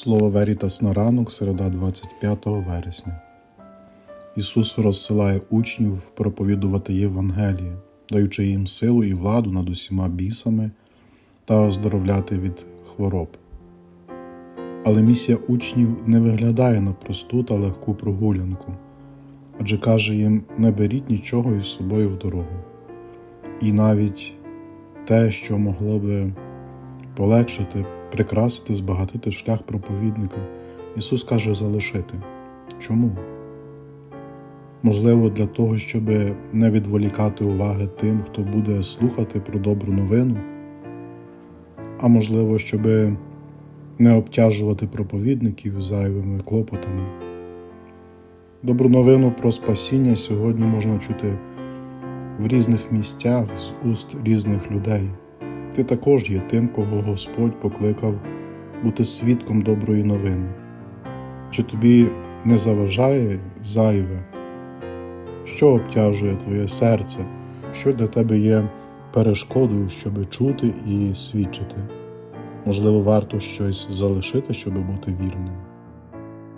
Слово Верітас на ранок, середа 25 вересня. Ісус розсилає учнів проповідувати Євангеліє, даючи їм силу і владу над усіма бісами та оздоровляти від хвороб. Але місія учнів не виглядає на просту та легку прогулянку, адже каже їм: не беріть нічого із собою в дорогу. І навіть те, що могло би полегшити, прикрасити, збагатити шлях проповідника, Ісус каже залишити. Чому? Можливо, для того, щоб не відволікати уваги тим, хто буде слухати про добру новину, а можливо, щоб не обтяжувати проповідників зайвими клопотами. Добру новину про спасіння сьогодні можна чути в різних місцях з уст різних людей. Ти також є тим, кого Господь покликав бути свідком доброї новини. Чи тобі не заважає зайве? Що обтяжує твоє серце, що для тебе є перешкодою, щоб чути і свідчити? Можливо, варто щось залишити, щоб бути вірним.